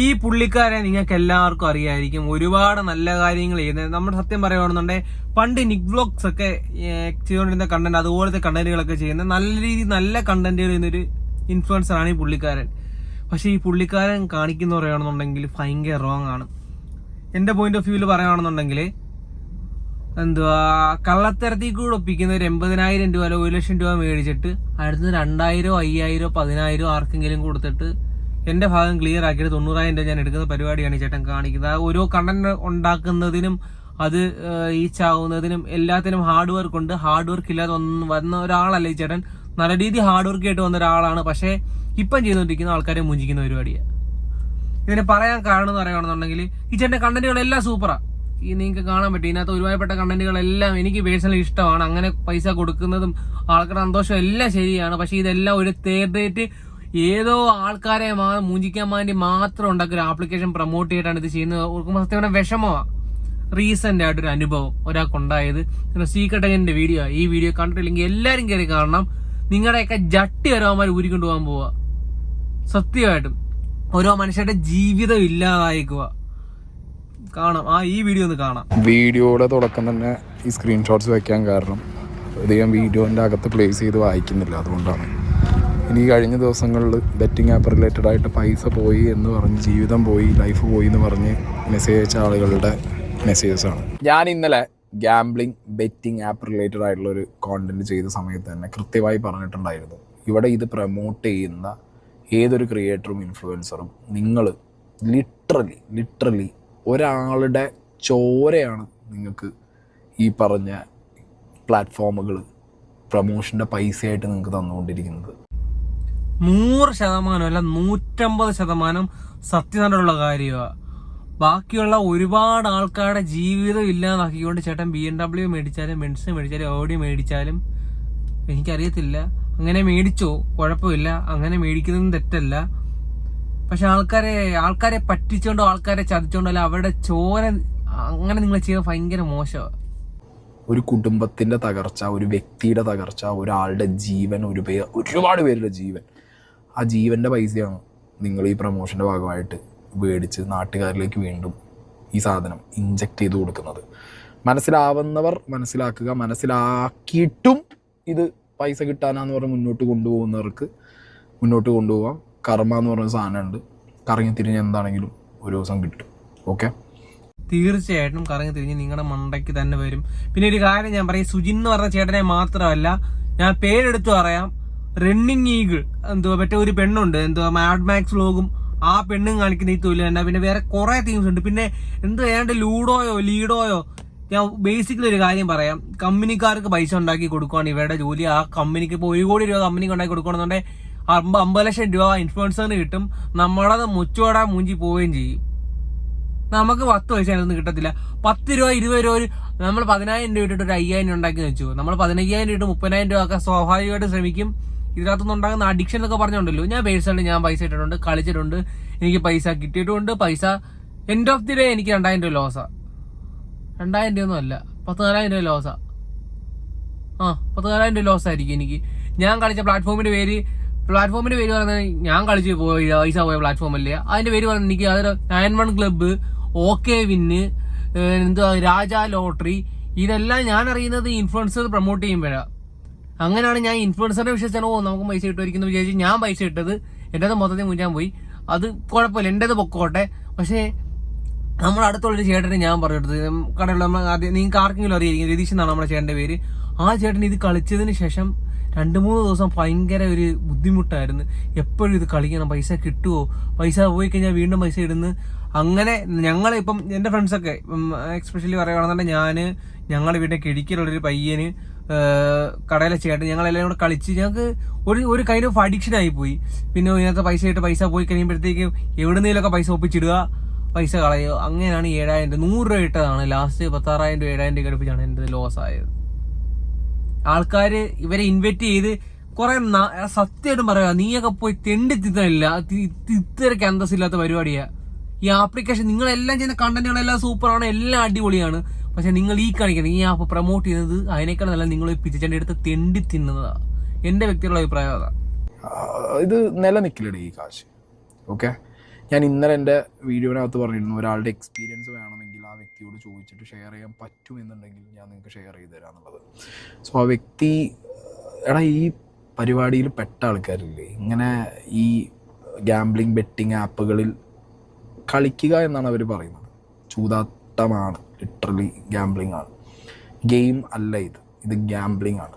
ഈ പുള്ളിക്കാരെ നിങ്ങൾക്ക് എല്ലാവർക്കും അറിയായിരിക്കും. ഒരുപാട് നല്ല കാര്യങ്ങൾ ചെയ്യുന്നത്. നമ്മൾ സത്യം പറയുകയാണെന്നുണ്ടെങ്കിൽ പണ്ട് നിക് വ്ലോഗ്സ് ഒക്കെ ചെയ്തുകൊണ്ടിരുന്ന കണ്ടന്റ് അതുപോലത്തെ കണ്ടന്റുകളൊക്കെ ചെയ്യുന്ന നല്ല രീതിയിൽ നല്ല കണ്ടന്റുകൾ ചെയ്യുന്നൊരു ഇൻഫ്ലുവൻസർ ആണ് ഈ പുള്ളിക്കാരൻ. പക്ഷേ ഈ പുള്ളിക്കാരൻ കാണിക്കുന്ന പറയുകയാണെന്നുണ്ടെങ്കിൽ ഭയങ്കര റോങ് ആണ്. എന്റെ പോയിന്റ് ഓഫ് വ്യൂവിൽ പറയുകയാണെന്നുണ്ടെങ്കിൽ എന്തുവാ കള്ളത്തരത്തിൽ കൂടെ ഒപ്പിക്കുന്ന ഒരു എൺപതിനായിരം രൂപ ഒരു ലക്ഷം രൂപ മേടിച്ചിട്ട് അടുത്ത് രണ്ടായിരോ അയ്യായിരോ പതിനായിരോ ആർക്കെങ്കിലും കൊടുത്തിട്ട് എന്റെ ഭാഗം ക്ലിയർ ആക്കിയിട്ട് തൊണ്ണൂറായിരം രൂപ ഞാൻ എടുക്കുന്ന പരിപാടിയാണ് ചേട്ടൻ കാണിക്കുന്നത്. ഓരോ കണ്ടന്റ് ഉണ്ടാക്കുന്നതിനും അത് റീച്ച് ആവുന്നതിനും എല്ലാത്തിനും ഹാർഡ് വർക്ക് ഉണ്ട്. ഹാർഡ് വർക്ക് ഇല്ലാതെ വന്ന ഒരാളല്ല ഈ ചേട്ടൻ. നല്ല രീതി ഹാർഡ് വർക്ക് ആയിട്ട് വന്ന ഒരാളാണ്. പക്ഷേ ഇപ്പം ചെയ്തുകൊണ്ടിരിക്കുന്ന ആൾക്കാരെ മുഞ്ചിക്കുന്ന പരിപാടിയാണ് ഇതിനെ പറയാൻ കാരണം എന്ന് പറയുകയാണെന്നുണ്ടെങ്കിൽ ഈ ചേട്ടന്റെ കണ്ടന്റുകളെല്ലാം സൂപ്പറാണ് ഈ നിങ്ങൾക്ക് കാണാൻ പറ്റും. ഇതിനകത്ത് ഒരുപാട് കണ്ടന്റുകളെല്ലാം എനിക്ക് പേഴ്സണലി ഇഷ്ടമാണ്. അങ്ങനെ പൈസ കൊടുക്കുന്നതും ആൾക്കാരുടെ സന്തോഷം എല്ലാം ശരിയാണ്. പക്ഷേ ഇതെല്ലാം ഒരു തേർഡ് ഡേറ്റ് ഏതോ ആൾക്കാരെ മൂഞ്ചിക്കാൻ വേണ്ടി മാത്രം ഉണ്ടാക്കിയ ഒരു ആപ്ലിക്കേഷൻ പ്രൊമോട്ട് ചെയ്തിട്ടാണ് ഇത് ചെയ്യുന്നത്. ഓർക്കുമ്പോൾ സത്യം വിഷമമാണ് റീസെന്റ് ആയിട്ടൊരു അനുഭവം ഒരാൾക്കുണ്ടായത്. സീക്രട്ട് ഏജന്റിന്റെ വീഡിയോ ഈ വീഡിയോ കണ്ടിട്ടില്ലെങ്കിൽ എല്ലാരും കയറി കാരണം നിങ്ങളുടെയൊക്കെ ജട്ടി വരവന്മാർ ഊരിക്കൊണ്ട് പോകാൻ പോവുക സത്യമായിട്ടും. ഓരോ മനുഷ്യരുടെ ജീവിതം ഇല്ലാതായിക്കുക കാണാം. ആ ഈ വീഡിയോ ഒന്ന് കാണാം. വീഡിയോയുടെ തുടക്കം തന്നെ ഈ സ്ക്രീൻഷോട്ട്സ് വെക്കാൻ കാരണം അധികം വീഡിയോന്റെ അകത്ത് പ്ലേസ് ചെയ്ത് വായിക്കുന്നില്ല. അതുകൊണ്ടാണ്. ഇനി കഴിഞ്ഞ ദിവസങ്ങളിൽ ബെറ്റിംഗ് ആപ്പ് റിലേറ്റഡ് ആയിട്ട് പൈസ പോയി എന്ന് പറഞ്ഞ് ജീവിതം പോയി ലൈഫ് പോയി എന്ന് പറഞ്ഞ് മെസ്സേജ് അയച്ച ആളുകളുടെ മെസ്സേജസ് ആണ്. ഞാൻ ഇന്നലെ ഗാംബ്ലിംഗ് ബെറ്റിംഗ് ആപ്പ് റിലേറ്റഡ് ആയിട്ടുള്ള ഒരു കോണ്ടന്റ് ചെയ്ത സമയത്ത് തന്നെ കൃത്യമായി പറഞ്ഞിട്ടുണ്ടായിരുന്നു. ഇവിടെ ഇത് പ്രൊമോട്ട് ചെയ്യുന്ന ഏതൊരു ക്രിയേറ്ററും ഇൻഫ്ലുവൻസറും നിങ്ങൾ ലിറ്ററലി ലിറ്ററലി ഒരാളുടെ ചോരയാണ് നിങ്ങൾക്ക് ഈ പറഞ്ഞ പ്ലാറ്റ്ഫോമുകൾ പ്രൊമോഷന്റെ പൈസയായിട്ട് നിങ്ങൾക്ക് തന്നുകൊണ്ടിരിക്കുന്നത്. നൂറ് ശതമാനം അല്ല നൂറ്റമ്പത് ശതമാനം സത്യസന്ധമുള്ള കാര്യമാണ് ബാക്കിയുള്ള ഒരുപാട് ആൾക്കാരുടെ ജീവിതം ഇല്ലാതാക്കിക്കൊണ്ട് ചേട്ടൻ ബി എം ഡബ്ല്യു മേടിച്ചാലും ബെൻസ് മേടിച്ചാലും ഓഡി മേടിച്ചാലും എനിക്കറിയത്തില്ല. അങ്ങനെ മേടിച്ചോ? കുഴപ്പമില്ല. അങ്ങനെ മേടിക്കുന്നതും തെറ്റല്ല. പക്ഷെ ആൾക്കാരെ ആൾക്കാരെ പറ്റിച്ചോണ്ടോ ആൾക്കാരെ ചതിച്ചോണ്ടോ അല്ല അവരുടെ ചോര അങ്ങനെ നിങ്ങൾ ചെയ്യുന്നത് ഭയങ്കര മോശമാണ് ഒരു കുടുംബത്തിന്റെ തകർച്ച ഒരു വ്യക്തിയുടെ തകർച്ച ഒരാളുടെ ജീവൻ ഒരു പേ ഒരുപാട് പേരുടെ ജീവൻ. ആ ജീവന്റെ പൈസയാണ്? നിങ്ങൾ ഈ പ്രൊമോഷന്റെ ഭാഗമായിട്ട് മേടിച്ച് നാട്ടുകാരിലേക്ക് വീണ്ടും ഈ സാധനം ഇഞ്ചക്ട് ചെയ്ത് കൊടുക്കുന്നത്. മനസ്സിലാവുന്നവർ മനസ്സിലാക്കുക. മനസ്സിലാക്കിയിട്ടും ഇത് പൈസ കിട്ടാനാന്ന് പറഞ്ഞ് മുന്നോട്ട് കൊണ്ടുപോകുന്നവർക്ക് മുന്നോട്ട് കൊണ്ടുപോകാം കർമ്മ എന്ന് പറഞ്ഞ സാധനമുണ്ട്. കറങ്ങി തിരിഞ്ഞ് എന്താണെങ്കിലും ഒരു ദിവസം കിട്ടും. ഓക്കെ തീർച്ചയായിട്ടും കറങ്ങി തിരിഞ്ഞ് നിങ്ങളുടെ മണ്ടയ്ക്ക് തന്നെ വരും. പിന്നെ ഒരു കാര്യം ഞാൻ പറയും സുജിൻ എന്ന് പറഞ്ഞ ചേട്ടനെ മാത്രമല്ല ഞാൻ പേരെടുത്തു പറയാം. റണ്ണിങ് ഈഗിൾ എന്തുവാ മറ്റേ ഒരു പെണ്ണുണ്ട്. എന്തുവാ മാഡ് മാക്സ് വ്ലോഗും ആ പെണ്ണും കാണിക്കുന്ന ഈ തൊഴിൽ തന്നെ പിന്നെ വേറെ കുറെ തീംസ് ഉണ്ട്. പിന്നെ എന്തോ ഏതാണ്ട് ലൂഡോയോ ലീഡോയോ ഞാൻ ബേസിക്കലി ഒരു കാര്യം പറയാം. കമ്പനിക്കാർക്ക് പൈസ ഉണ്ടാക്കി കൊടുക്കുകയാണ് ഇവരുടെ ജോലി. ആ കമ്പനിക്ക് ഇപ്പോൾ ഒരു കോടി രൂപ കമ്പനിക്ക് ഉണ്ടാക്കി കൊടുക്കണമെന്നുണ്ടെങ്കിൽ അമ്പ അമ്പത് ലക്ഷം രൂപ ഇൻഫ്ലുവൻസറിന് കിട്ടും. നമ്മളത് മുച്ചോടാ മൂഞ്ചി പോവുകയും ചെയ്യും. നമുക്ക് പത്ത് പൈസ അതിനൊന്നും കിട്ടത്തില്ല. പത്ത് രൂപ ഇരുപത് രൂപ ഒരു നമ്മൾ പതിനായിരം രൂപ ഇട്ടിട്ട് ഒരു അയ്യായിരം രൂപ ഉണ്ടാക്കി വെച്ചു. നമ്മൾ പതിനയ്യായിരം രൂപ മുപ്പതിനായിരം രൂപ ഒക്കെ സ്വാഭാവികമായിട്ട് ശ്രമിക്കും. ഇതിനകത്തുനിന്ന് ഉണ്ടാകുന്ന അഡിക്ഷൻ എന്നൊക്കെ പറഞ്ഞുണ്ടല്ലോ ഞാൻ പേഴ്സണലി ഞാൻ പൈസ ഇട്ടിട്ടുണ്ട് കളിച്ചിട്ടുണ്ട് എനിക്ക് പൈസ കിട്ടിയിട്ടുണ്ട് പൈസ എൻഡ് ഓഫ് ദി ഡേ എനിക്ക് രണ്ടായിരം രൂപ ലോസാ രണ്ടായിരം രൂപ അല്ല. പത്തിനാലായിരം രൂപ ലോസാ ആ. പത്ത് നാലായിരം രൂപ ലോസ് ആയിരിക്കും എനിക്ക്. ഞാൻ കളിച്ച പ്ലാറ്റ്ഫോമിന്റെ പേര് പ്ലാറ്റ്ഫോമിന്റെ പേര് പറയുന്നത് ഞാൻ കളിച്ച് പോയി പൈസ പോയ പ്ലാറ്റ്ഫോം അല്ലേ? അതിന്റെ പേര് പറയുന്നത് എനിക്ക് അതൊരു nine one club okay win എന്താ രാജ ലോട്ടറി ഇതെല്ലാം ഞാൻ അറിയുന്നത് ഇൻഫ്ലുവൻസർ പ്രൊമോട്ട് ചെയ്യുമ്പോഴാണ് അങ്ങനെയാണ് ഞാൻ ഇൻഫ്ലുവൻസറിനെ വിശ്വസിച്ചാണ് ഓ നമുക്ക് പൈസ കിട്ടുമായിരിക്കും വിചാരിച്ച് ഞാൻ പൈസ ഇട്ടത് എന്റെത് മൊത്തത്തിൽ മുഞ്ചാൻ പോയി. അത് കുഴപ്പമില്ല എന്റെത് പൊക്കോട്ടെ. പക്ഷേ നമ്മുടെ അടുത്തുള്ളൊരു ചേട്ടനെ ഞാൻ പറഞ്ഞെടുത്തത് കടയുള്ള നമ്മൾ ആദ്യം നിങ്ങൾക്ക് ആർക്കെങ്കിലും അറിയായിരിക്കും രതീഷ് എന്നാണ് നമ്മുടെ ചേട്ടന്റെ പേര്. ആ ചേട്ടൻ ഇത് കളിച്ചതിന് ശേഷം രണ്ട് മൂന്ന് ദിവസം ഭയങ്കര ഒരു ബുദ്ധിമുട്ടായിരുന്നു. എപ്പോഴും ഇത് കളിക്കണം പൈസ കിട്ടുമോ പൈസ പോയി കഴിഞ്ഞാൽ വീണ്ടും പൈസ ഇടുന്നു. അങ്ങനെ ഞങ്ങളിപ്പം എന്റെ ഫ്രണ്ട്സൊക്കെ എക്സ്പെഷ്യലി പറയുകയാണെന്നുണ്ടെങ്കിൽ ഞാൻ ഞങ്ങളുടെ വീട്ടിൽ കിഴിക്കലുള്ളൊരു പയ്യന് കടയിലെ ചേട്ടൻ ഞങ്ങളെല്ലാം കൂടെ കളിച്ച് ഞങ്ങൾക്ക് ഒരു ഒരു കൈൻഡ് ഓഫ് അഡിക്ഷൻ ആയി പോയി. പിന്നെ ഞങ്ങൾക്ക് പൈസ ഇട്ട് പൈസ പോയി കഴിയുമ്പോഴത്തേക്കും എവിടുന്നേലൊക്കെ പൈസ ഒപ്പിച്ചിടുക പൈസ കളയുക. അങ്ങനെയാണ് ഏഴായിരം രൂപ നൂറ് രൂപ ഇട്ടതാണ്. ലാസ്റ്റ് പത്താറായിരം രൂപ ഏഴായിരം രൂപ അടുപ്പിച്ചാണ് എന്റെ ലോസ് ആയത്. ആൾക്കാർ ഇവരെ ഇൻവെറ്റ് ചെയ്ത് കുറെ സത്യമായിട്ടും പറയാ. നീയൊക്കെ പോയി തെണ്ടി തിന്നില്ല ഇത്രയ്ക്ക് അന്തസ്സില്ലാത്ത പരിപാടിയാ. ഈ ആപ്ലിക്കേഷൻ നിങ്ങളെല്ലാം ചെയ്യുന്ന കണ്ടന്റുകളെല്ലാം സൂപ്പറാണ് എല്ലാം അടിപൊളിയാണ്. പക്ഷെ നിങ്ങൾ ഈ കാണിക്കുന്നത് ഈ ആപ്പ് പ്രൊമോട്ട് ചെയ്യുന്നത് അതിനേക്കാൾ നല്ല നിങ്ങൾ പിച്ചച്ചന്റെ അടുത്ത് തെണ്ടി തിന്നുന്നതാ. എന്റെ വ്യക്തിയുള്ള അഭിപ്രായം അതാ. ഇത് നിലനിൽക്കില്ലടേ ഈ കാശ്. ഓക്കെ ഞാൻ ഇന്നലെ എന്റെ വീഡിയോനകത്ത് പറഞ്ഞിരുന്നു ഒരാളുടെ എക്സ്പീരിയൻസ് വേണമെങ്കിൽ ആ വ്യക്തിയോട് ചോദിച്ചിട്ട് ഷെയർ ചെയ്യാൻ പറ്റുമെന്നുണ്ടെങ്കിൽ ഞാൻ നിങ്ങൾക്ക് ഷെയർ ചെയ്ത് തരാമെന്നുള്ളത് സോ ആ വ്യക്തി എടാ ഈ പരിപാടിയിൽ പെട്ട ആൾക്കാരില്ലേ? ഇങ്ങനെ ഈ ഗാംബ്ലിംഗ് ബെറ്റിംഗ് ആപ്പുകളിൽ കളിക്കുക എന്നാണ് അവർ പറയുന്നത്. ചൂതാട്ടമാണ്. ലിറ്ററലി ഗ്യാംബ്ലിംഗ് ആണ്. ഗെയിം അല്ല ഇത്. ഇത് ഗ്യാംബ്ലിംഗ് ആണ്.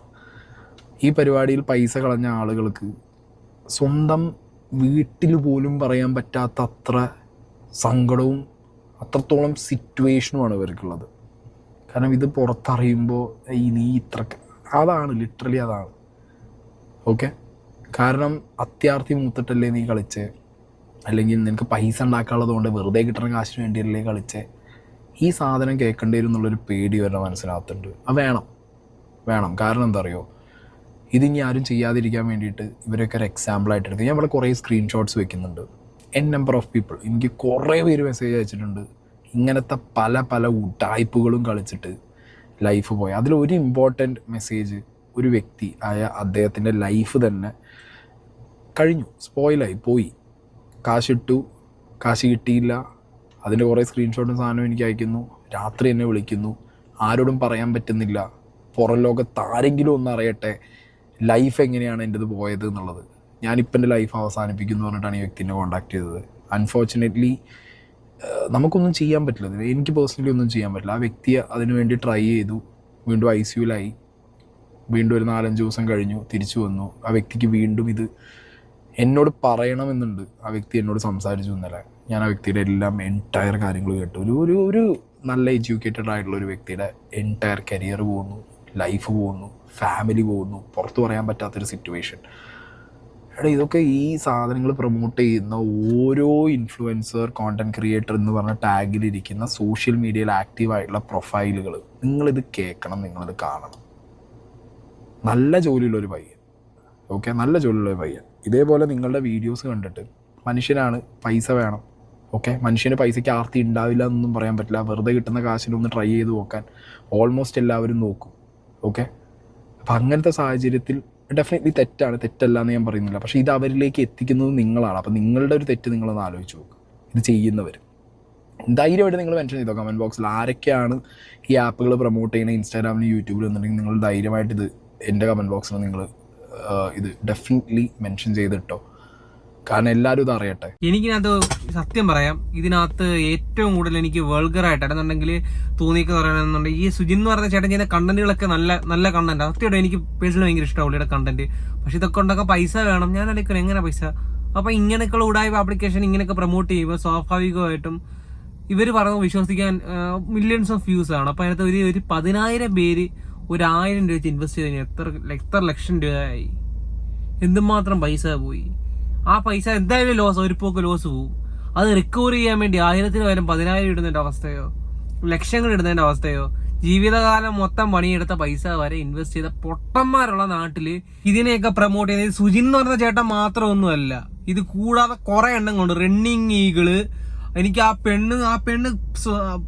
ഈ പരിപാടിയിൽ പൈസ കളഞ്ഞ ആളുകൾക്ക് സ്വന്തം വീട്ടിൽ പോലും പറയാൻ പറ്റാത്ത അത്ര സങ്കടവും അത്രത്തോളം സിറ്റുവേഷനുമാണ് ഇവർക്കുള്ളത്. കാരണം ഇത് പുറത്തറിയുമ്പോൾ ഈ നീ ഇത്ര അതാണ് ലിറ്ററലി അതാണ്. ഓക്കെ കാരണം അത്യാർത്ഥി മൂത്തിട്ടല്ലേ നീ കളിച്ച്? അല്ലെങ്കിൽ നിനക്ക് പൈസ ഉണ്ടാക്കാനുള്ളത് കൊണ്ട് വെറുതെ കിട്ടുന്ന കാശിന് വേണ്ടിയല്ലേ കളിച്ചേ? ഈ സാധനം കേൾക്കേണ്ടി വരും എന്നുള്ളൊരു പേടി വരുടെ മനസ്സിനകത്തുണ്ട്. അത് വേണം. വേണം. കാരണം എന്താ അറിയോ ഇതിനി ആരും ചെയ്യാതിരിക്കാൻ വേണ്ടിയിട്ട് ഇവരൊക്കെ ഒരു എക്സാമ്പിളായിട്ട് എടുത്ത് ഞാൻ ഇവിടെ കുറേ സ്ക്രീൻഷോട്ട്സ് വെക്കുന്നുണ്ട്. എൻ നമ്പർ ഓഫ് പീപ്പിൾ എനിക്ക് കുറേ പേര് മെസ്സേജ് അയച്ചിട്ടുണ്ട്. ഇങ്ങനത്തെ പല പല ഉടായ്പകളും കളിച്ചിട്ട് ലൈഫ് പോയി. അതിലൊരു ഇമ്പോർട്ടന്റ് മെസ്സേജ് ഒരു വ്യക്തി ആയ അദ്ദേഹത്തിന്റെ ലൈഫ് തന്നെ കഴിഞ്ഞു. സ്പോയിലായി പോയി. കാശിട്ടു കാശ് കിട്ടിയില്ല. അതിന്റെ കുറേ സ്ക്രീൻഷോട്ടും സാധനവും എനിക്ക് അയക്കുന്നു. രാത്രി എന്നെ വിളിക്കുന്നു. ആരോടും പറയാൻ പറ്റുന്നില്ല. പുറം ലോകത്ത് ആരെങ്കിലും ഒന്ന് അറിയട്ടെ ലൈഫ് എങ്ങനെയാണ് എന്റെത് പോയത് എന്നുള്ളത്. ഞാനിപ്പോൾ എന്റെ ലൈഫ് അവസാനിപ്പിക്കുന്നു പറഞ്ഞിട്ടാണ് ഈ വ്യക്തിനെ കോൺടാക്ട് ചെയ്തത്. അൺഫോർച്ചുനേറ്റ്ലി നമുക്കൊന്നും ചെയ്യാൻ പറ്റില്ല. എനിക്ക് പേഴ്സണലി ഒന്നും ചെയ്യാൻ പറ്റില്ല. ആ വ്യക്തി അതിനു വേണ്ടി ട്രൈ ചെയ്തു. വീണ്ടും ഐ സിയുലായി വീണ്ടും ഒരു നാലഞ്ച് ദിവസം കഴിഞ്ഞു തിരിച്ചു വന്നു. ആ വ്യക്തിക്ക് വീണ്ടും ഇത് എന്നോട് പറയണമെന്നുണ്ട് ആ വ്യക്തി എന്നോട് സംസാരിച്ചു ഇന്നലെ. ഞാൻ ആ വ്യക്തിയുടെ എല്ലാം എന്റയർ കാര്യങ്ങൾ കേട്ടു. ഒരു ഒരു ഒരു നല്ല എഡ്യൂക്കേറ്റഡ് ആയിട്ടുള്ള ഒരു വ്യക്തിയുടെ എന്റയർ കരിയർ പോകുന്നു ലൈഫ് പോകുന്നു ഫാമിലി പോകുന്നു പുറത്തു പറയാൻ പറ്റാത്തൊരു സിറ്റുവേഷൻ എടാ ഇതൊക്കെ ഈ സാധനങ്ങൾ പ്രൊമോട്ട് ചെയ്യുന്ന ഓരോ ഇൻഫ്ലുവൻസർ കോണ്ടന്റ് ക്രിയേറ്റർ എന്ന് പറഞ്ഞ ടാഗിലിരിക്കുന്ന സോഷ്യൽ മീഡിയയിൽ ആക്റ്റീവ് ആയിട്ടുള്ള പ്രൊഫൈലുകൾ നിങ്ങളിത് കേൾക്കണം നിങ്ങളിത് കാണണം. നല്ല ജോലിയുള്ളൊരു പയ്യൻ. ഓക്കെ നല്ല ജോലിയുള്ളൊരു പയ്യൻ. ഇതേപോലെ നിങ്ങളുടെ വീഡിയോസ് കണ്ടിട്ട് മനുഷ്യനാണ് പൈസ വേണം ഓക്കെ മനുഷ്യന് പൈസയ്ക്ക് ആർത്തി ഉണ്ടാവില്ല എന്നൊന്നും പറയാൻ പറ്റില്ല. വെറുതെ കിട്ടുന്ന കാശിലൊന്ന് ട്രൈ ചെയ്ത് നോക്കാൻ ഓൾമോസ്റ്റ് എല്ലാവരും നോക്കും. ഓക്കെ? അപ്പം അങ്ങനത്തെ സാഹചര്യത്തിൽ ഡെഫിനറ്റ്ലി തെറ്റാണ്. തെറ്റല്ല എന്ന് ഞാൻ പറയുന്നില്ല. പക്ഷേ ഇത് അവരിലേക്ക് എത്തിക്കുന്നത് നിങ്ങളാണ്. അപ്പം നിങ്ങളുടെ ഒരു തെറ്റ് നിങ്ങളൊന്ന് ആലോചിച്ച് നോക്കുക ഇത് ചെയ്യുന്നവർ ധൈര്യമായിട്ട് നിങ്ങൾ മെൻഷൻ ചെയ്തോ കമന്റ് ബോക്സിൽ ആരൊക്കെയാണ് ഈ ആപ്പുകൾ പ്രൊമോട്ട് ചെയ്യുന്ന ഇൻസ്റ്റാഗ്രാമിൽ യൂട്യൂബിൽ എന്നുണ്ടെങ്കിൽ നിങ്ങൾ ധൈര്യമായിട്ട് ഇത് എന്റെ കമന്റ് ബോക്സിൽ നിങ്ങൾ ഇത് ഡെഫിനറ്റ്ലി മെൻഷൻ ചെയ്തിട്ടോ. കാരണം എല്ലാവരും ഇത് അറിയട്ടെ. എനിക്കിനകത്ത് സത്യം പറയാം ഇതിനകത്ത് ഏറ്റവും കൂടുതൽ എനിക്ക് വേൾഗറായിട്ട് അല്ലെന്നുണ്ടെങ്കിൽ തോന്നിയൊക്കെ പറയണമെന്നുണ്ടെങ്കിൽ ഈ സുജിൻ എന്ന് പറഞ്ഞ ചേട്ടൻ ചെയ്യുന്ന കണ്ടന്റുകളൊക്കെ നല്ല നല്ല കണ്ടന്റ് സത്യമായിട്ട് എനിക്ക് പേഴ്സണലി ഭയങ്കര ഇഷ്ടമാണ് പുള്ളിയുടെ കണ്ടന്റ് പക്ഷെ ഇതൊക്കെ ഉണ്ടാക്കാൻ പൈസ വേണം. ഞാൻ അറിയിക്കണം എങ്ങനെ പൈസ? അപ്പൊ ഇങ്ങനെയൊക്കെയുള്ള ഉടായ്പ ആപ്ലിക്കേഷൻ ഇങ്ങനെയൊക്കെ പ്രൊമോട്ട് ചെയ്യുമ്പോൾ സ്വാഭാവികമായിട്ടും ഇവർ പറഞ്ഞു വിശ്വസിക്കാൻ മില്യൺസ് ഓഫ് വ്യൂസ് ആണ്. അപ്പൊ അതിനകത്ത് ഒരു ഒരു പതിനായിരം പേര് ഒരായിരം രൂപ വെച്ച് ഇൻവെസ്റ്റ് ചെയ്ത് കഴിഞ്ഞാൽ എത്ര എത്ര ലക്ഷം രൂപയായി? എന്തുമാത്രം പൈസ പോയി? ആ പൈസ എന്തായാലും ലോസ് ഒരു പോക്ക് ലോസ് പോകും അത് റിക്കവർ ചെയ്യാൻ വേണ്ടി ആയിരത്തിന് പകരം പതിനായിരം ഇടുന്നതിന്റെ അവസ്ഥയോ? ലക്ഷങ്ങൾ ഇടുന്നതിന്റെ അവസ്ഥയോ? ജീവിതകാലം മൊത്തം പണിയെടുത്ത പൈസ വരെ ഇൻവെസ്റ്റ് ചെയ്ത പൊട്ടന്മാരുള്ള നാട്ടിൽ ഇതിനെയൊക്കെ പ്രൊമോട്ട് ചെയ്യുന്നത് സുജിൻ എന്ന് പറഞ്ഞ ചേട്ടൻ മാത്രമൊന്നുമല്ല. ഇത് കൂടാതെ കുറെ എണ്ണം കൊണ്ട് റണ്ണിങ് ഈകൾ എനിക്ക് ആ പെണ്ണ് ആ പെണ്ണ്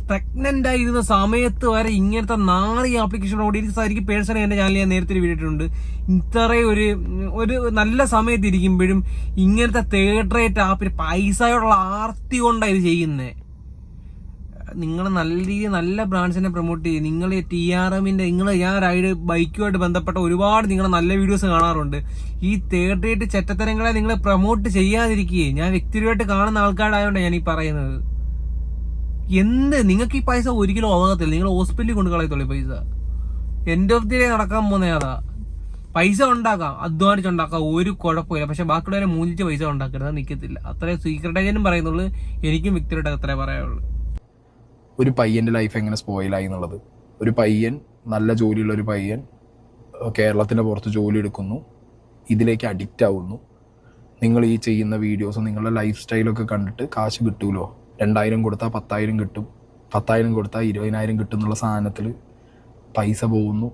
പ്രഗ്നന്റ് ആയിരുന്ന സമയത്ത് വരെ ഇങ്ങനത്തെ നാല് ആപ്ലിക്കേഷൻ ഓടി. എനിക്ക് പേഴ്സണലി എന്റെ ചാനൽ ഞാൻ നേരത്തെ വീട്ടിട്ടുണ്ട് ഇത്രയും ഒരു ഒരു നല്ല സമയത്ത് ഇരിക്കുമ്പോഴും ഇങ്ങനത്തെ തേർഡ് റേറ്റ് ആപ്പിൽ പൈസയോടുള്ള ആർത്തി കൊണ്ടാണ് ഇത് ചെയ്യുന്നത് നിങ്ങൾ നല്ല രീതിയിൽ നല്ല ബ്രാൻഡ്സിനെ പ്രൊമോട്ട് ചെയ്യും. നിങ്ങൾ ടി ആർ എമ്മിന്റെ നിങ്ങൾ ഞാൻ റൈഡ് ബൈക്കുമായിട്ട് ബന്ധപ്പെട്ട ഒരുപാട് നിങ്ങൾ നല്ല വീഡിയോസ് കാണാറുണ്ട്. ഈ തേർഡ് റേറ്റ് ചെറ്റത്തരങ്ങളെ നിങ്ങൾ പ്രൊമോട്ട് ചെയ്യാതിരിക്കുകയും ഞാൻ വ്യക്തിപരമായിട്ട് കാണുന്ന ആൾക്കാരായതുകൊണ്ട് ഞാൻ ഈ പറയുന്നത്. എന്ത്? നിങ്ങൾക്ക് ഈ പൈസ ഒരിക്കലും ഉതകത്തില്ല നിങ്ങൾ ഹോസ്പിറ്റലിൽ കൊണ്ട് കളയത്തുള്ളൂ പൈസ. എൻഡ് ഓഫ് ദി ഡേ നടക്കാൻ പോകുന്ന അതാ പൈസ ഉണ്ടാക്കാം. അധ്വാനിച്ചുണ്ടാക്കാം ഒരു കുഴപ്പമില്ല. പക്ഷെ ബാക്കിയുള്ളവരെ മൂന്നിച്ച് പൈസ ഉണ്ടാക്കരുത്. നിൽക്കത്തില്ല അത്രേ സീക്രട്ട് പറയുന്നുള്ളൂ. എനിക്കും വ്യക്തിപരമായിട്ട് അത്രേ പറയാനുള്ളൂ. ഒരു പയ്യന്റെ ലൈഫ് എങ്ങനെ സ്പോയിലായി എന്നുള്ളത്. ഒരു പയ്യൻ നല്ല ജോലിയുള്ള ഒരു പയ്യൻ കേരളത്തിന്റെ പുറത്ത് ജോലി എടുക്കുന്നു. ഇതിലേക്ക് അഡിക്റ്റ് ആവുന്നു. നിങ്ങൾ ഈ ചെയ്യുന്ന വീഡിയോസ് നിങ്ങളുടെ ലൈഫ് സ്റ്റൈലൊക്കെ കണ്ടിട്ട് കാശ് കിട്ടൂലോ? രണ്ടായിരം കൊടുത്താൽ പത്തായിരം കിട്ടും. പത്തായിരം കൊടുത്താൽ ഇരുപതിനായിരം കിട്ടും എന്നുള്ള സാധനത്തിൽ പൈസ പോകുന്നു.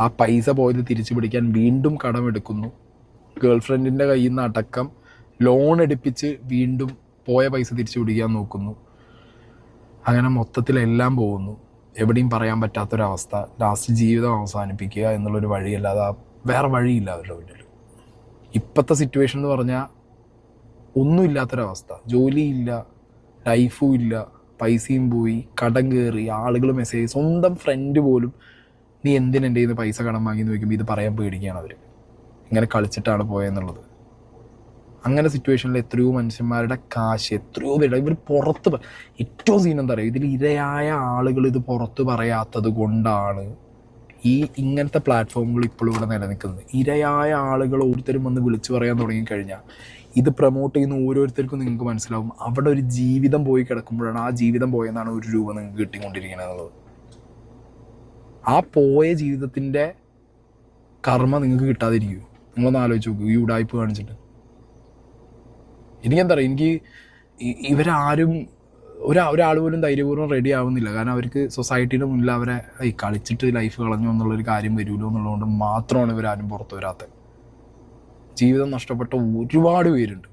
ആ പൈസ പോയത് തിരിച്ചു പിടിക്കാൻ വീണ്ടും കടമെടുക്കുന്നു. ഗേൾ ഫ്രണ്ടിന്റെ കയ്യിൽ നിന്ന് അടക്കം ലോൺ എടുപ്പിച്ച് വീണ്ടും പോയ പൈസ തിരിച്ചു പിടിക്കാൻ നോക്കുന്നു. അങ്ങനെ മൊത്തത്തിലെല്ലാം പോകുന്നു. എവിടെയും പറയാൻ പറ്റാത്തൊരവസ്ഥ. ലാസ്റ്റ് ജീവിതം അവസാനിപ്പിക്കുക എന്നുള്ളൊരു വഴിയല്ലാതെ ആ വേറെ വഴിയില്ല അവരുടെ മുന്നിൽ ഇപ്പോഴത്തെ സിറ്റുവേഷൻ എന്ന് പറഞ്ഞാൽ ഒന്നുമില്ലാത്തൊരവസ്ഥ ജോലിയില്ല ലൈഫും ഇല്ല പൈസയും പോയി കടം കയറി ആളുകൾ മെസ്സേജ് സ്വന്തം ഫ്രണ്ട് പോലും നീ എന്തിനെന്റെ പൈസ കടം വാങ്ങി എന്ന് ചോദിക്കുമ്പോൾ ഇത് പറയാൻ പേടിക്കുകയാണ് അവർ ഇങ്ങനെ കളിച്ചിട്ടാണ് പോയെന്നുള്ളത്. അങ്ങനെ സിറ്റുവേഷനിൽ എത്രയോ മനുഷ്യന്മാരുടെ കാശ് എത്രയോ പേരുടെ ഇവർ പുറത്ത് ഏറ്റവും സീൻ എന്താ പറയുക ഇതിൽ ഇരയായ ആളുകൾ ഇത് പുറത്ത് പറയാത്തത് കൊണ്ടാണ് ഈ ഇങ്ങനത്തെ പ്ലാറ്റ്ഫോമുകൾ ഇപ്പോഴും ഇവിടെ നിലനിൽക്കുന്നത്. ഇരയായ ആളുകൾ ഓരോരുത്തരും വന്ന് വിളിച്ചു പറയാൻ തുടങ്ങിക്കഴിഞ്ഞാൽ ഇത് പ്രൊമോട്ട് ചെയ്യുന്ന ഓരോരുത്തർക്കും നിങ്ങൾക്ക് മനസ്സിലാവും. അവിടെ ഒരു ജീവിതം പോയി കിടക്കുമ്പോഴാണ് ആ ജീവിതം പോയെന്നാണ് ഒരു രൂപ നിങ്ങൾക്ക് കിട്ടിക്കൊണ്ടിരിക്കുന്നത് എന്നുള്ളത്. ആ പോയ ജീവിതത്തിന്റെ കർമ്മ നിങ്ങൾക്ക് കിട്ടാതിരിക്കുമോ നിങ്ങളൊന്ന് ആലോചിച്ച് നോക്കൂ. ഈ ഉടായ്പ കാണിച്ചിട്ട്. എനിക്കെന്താ പറയുക എനിക്ക് ഇവരാരും ഒരാ ഒരാൾ പോലും ധൈര്യപൂർവം റെഡി ആവുന്നില്ല. കാരണം അവർക്ക് സൊസൈറ്റിയുടെ മുന്നിൽ അവരെ ഈ കളിച്ചിട്ട് ലൈഫ് കളഞ്ഞു എന്നുള്ളൊരു കാര്യം വരുമല്ലോ എന്നുള്ളതുകൊണ്ട് മാത്രമാണ് ഇവരാരും പുറത്തു വരാത്തത് ജീവിതം നഷ്ടപ്പെട്ട ഒരുപാട് പേരുണ്ട്.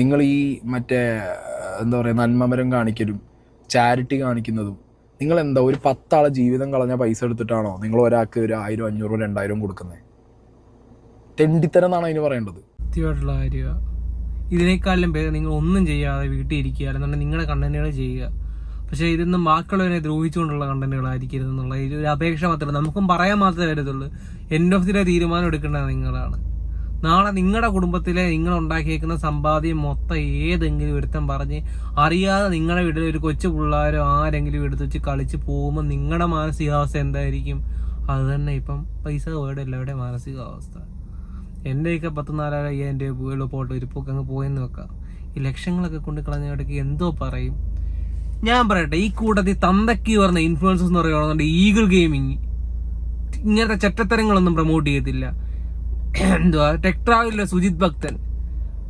നിങ്ങൾ ഈ മറ്റേ എന്താ പറയുക നന്മമരം കാണിക്കലും ചാരിറ്റി കാണിക്കുന്നതും നിങ്ങൾ എന്താ ഒരു പത്താളെ ജീവിതം കളഞ്ഞ പൈസ എടുത്തിട്ടാണോ നിങ്ങൾ ഒരാൾക്ക് ഒരു ആയിരം അഞ്ഞൂറോ രണ്ടായിരം കൊടുക്കുന്നത്? തെണ്ടിത്തരം എന്നാണ് അതിന് പറയേണ്ടത്. സത്യമായിട്ടുള്ള കാര്യമാണ് ഇതിനേക്കാളും പേര് നിങ്ങൾ ഒന്നും ചെയ്യാതെ വീട്ടിൽ ഇരിക്കുക അല്ലെന്നുണ്ടെങ്കിൽ നിങ്ങളുടെ കണ്ടന്റുകൾ ചെയ്യുക. പക്ഷേ ഇതൊന്നും ബാക്കിയുള്ളവരെ ദ്രോഹിച്ചുകൊണ്ടുള്ള കണ്ടന്റുകളായിരിക്കരുത് എന്നുള്ള ഒരു അപേക്ഷ മാത്രമേ നമുക്കും പറയാൻ മാത്രമേ വരത്തുള്ളൂ എൻഡ് ഓഫ് ദി ഡേ തീരുമാനം എടുക്കേണ്ടത് നിങ്ങളാണ്. നാളെ നിങ്ങളുടെ കുടുംബത്തിലെ നിങ്ങൾ ഉണ്ടാക്കിയേക്കുന്ന സമ്പാദ്യം മൊത്തം ഏതെങ്കിലും ഒരുത്തം പറഞ്ഞ് അറിയാതെ നിങ്ങളുടെ വീട്ടിൽ ഒരു കൊച്ചു പിള്ളേരോ ആരെങ്കിലും എടുത്ത് വെച്ച് കളിച്ച് പോകുമ്പോൾ നിങ്ങളുടെ മാനസികാവസ്ഥ എന്തായിരിക്കും? അത് തന്നെ ഇപ്പം പൈസ വേർഡ് എല്ലാവരുടെയും മാനസികാവസ്ഥ? എന്റെയൊക്കെ പത്ത് നാലായിരം അയ്യായിരം രൂപ പോയുള്ള പോട്ട് ഇരിപ്പൊക്കെ അങ്ങ് പോയെന്ന് വെക്കാം. ഈ ലക്ഷങ്ങളൊക്കെ കൊണ്ട് കളഞ്ഞ ഇടയ്ക്ക് എന്തോ പറയും. ഞാൻ പറയട്ടെ ഈ കൂട്ടത്തിൽ തന്തക്കി പറഞ്ഞ ഇൻഫ്ലുവൻസസ് എന്ന് പറയുകയാണെന്നുണ്ടെങ്കിൽ ഈഗിൾ ഗെയിമിങ്. ഇങ്ങനത്തെ ചെറ്റത്തരങ്ങളൊന്നും പ്രൊമോട്ട് ചെയ്തില്ല എന്തുവാ? ടെക് ട്രാവലിലെ സുജിത് ഭക്തൻ.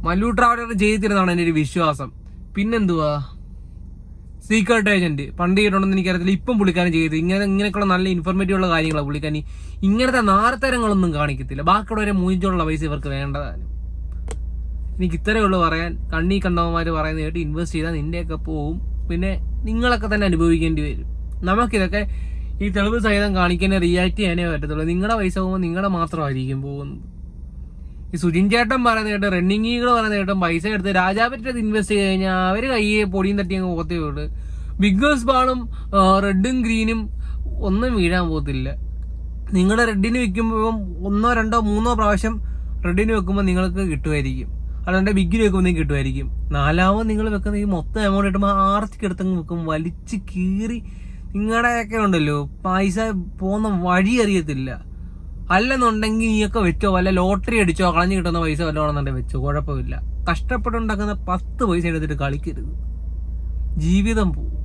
മല്ലു ട്രാവലർ ചെയ്തിരുന്നതാണ് എന്റെ ഒരു വിശ്വാസം. പിന്നെന്തുവാ? സീക്രട്ട് ഏജന്റ് പണ്ട് ചെയ്തിട്ടുണ്ടെന്ന് എനിക്കറിയത്തില്ല. ഇപ്പം പുള്ളിക്കാരൻ ചെയ്ത്. ഇങ്ങനെ ഇങ്ങനെയൊക്കെയുള്ള നല്ല ഇൻഫോർമേറ്റീവ് ഉള്ള കാര്യങ്ങളാണ് പുള്ളിക്കാരൻ ഇങ്ങനത്തെ നാരത്തരങ്ങളൊന്നും കാണിക്കത്തില്ല. ബാക്കിയുള്ളവരെ മൂഞ്ചുള്ള പൈസ ഇവർക്ക് വേണ്ടതാണ്. എനിക്ക് ഇത്രയേ ഉള്ളൂ പറയാൻ. കണ്ണി കണ്ടവന്മാർ പറയുന്നത് കേട്ട് ഇൻവെസ്റ്റ് ചെയ്താൽ നിന്റെയൊക്കെ പോവും. പിന്നെ നിങ്ങളൊക്കെ തന്നെ അനുഭവിക്കേണ്ടി വരും. നമുക്കിതൊക്കെ ഈ തെളിവ് സഹിതം കാണിക്കാനേ റിയാക്ട് ചെയ്യാനേ പറ്റത്തുള്ളൂ. നിങ്ങളുടെ പൈസ പോകുമ്പോൾ നിങ്ങളുടെ മാത്രമായിരിക്കും പോകുന്നത്. ഈ സുജിൻ ചേട്ടൻ പറയുന്ന കേട്ടോ റണ്ണിങ് പറയുന്ന കേട്ടോ പൈസ എടുത്ത് രാജാപറ്റത്ത് ഇൻവെസ്റ്റ് ചെയ്ത് കഴിഞ്ഞാൽ അവർ കയ്യെ പൊടിയും തട്ടി അങ്ങ് പോകത്തേ ഉള്ളു. ബിഗ് ബോസ് ബാളും റെഡും ഗ്രീനും ഒന്നും വീഴാൻ പോകത്തില്ല. നിങ്ങൾ റെഡിന് വെക്കുമ്പോൾ ഒന്നോ രണ്ടോ മൂന്നോ പ്രാവശ്യം റെഡിന് വെക്കുമ്പോൾ നിങ്ങൾക്ക് കിട്ടുമായിരിക്കും. അല്ലാണ്ട് ബിഗിന് വെക്കുമ്പോൾ നിങ്ങൾക്ക് കിട്ടുമായിരിക്കും. നാലാമത് നിങ്ങൾ വെക്കുന്ന ഈ മൊത്തം എമൗണ്ട് കിട്ടുമ്പോൾ ആർത്തിക്ക് എടുത്തങ്ങ് വെക്കും. വലിച്ച് കീറി നിങ്ങളുടെയൊക്കെ ഉണ്ടല്ലോ പൈസ പോകുന്ന വഴി അറിയത്തില്ല. അല്ലെന്നുണ്ടെങ്കിൽ നീയൊക്കെ വെച്ചോ വല്ല ലോട്ടറി അടിച്ചോ കളഞ്ഞു കിട്ടുന്ന പൈസ വല്ലതാണെന്നുണ്ടെങ്കിൽ വെച്ചോ കുഴപ്പമില്ല. കഷ്ടപ്പെട്ടുണ്ടാക്കുന്ന പത്ത് പൈസ എടുത്തിട്ട് കളിക്കരുത്. ജീവിതം പോകും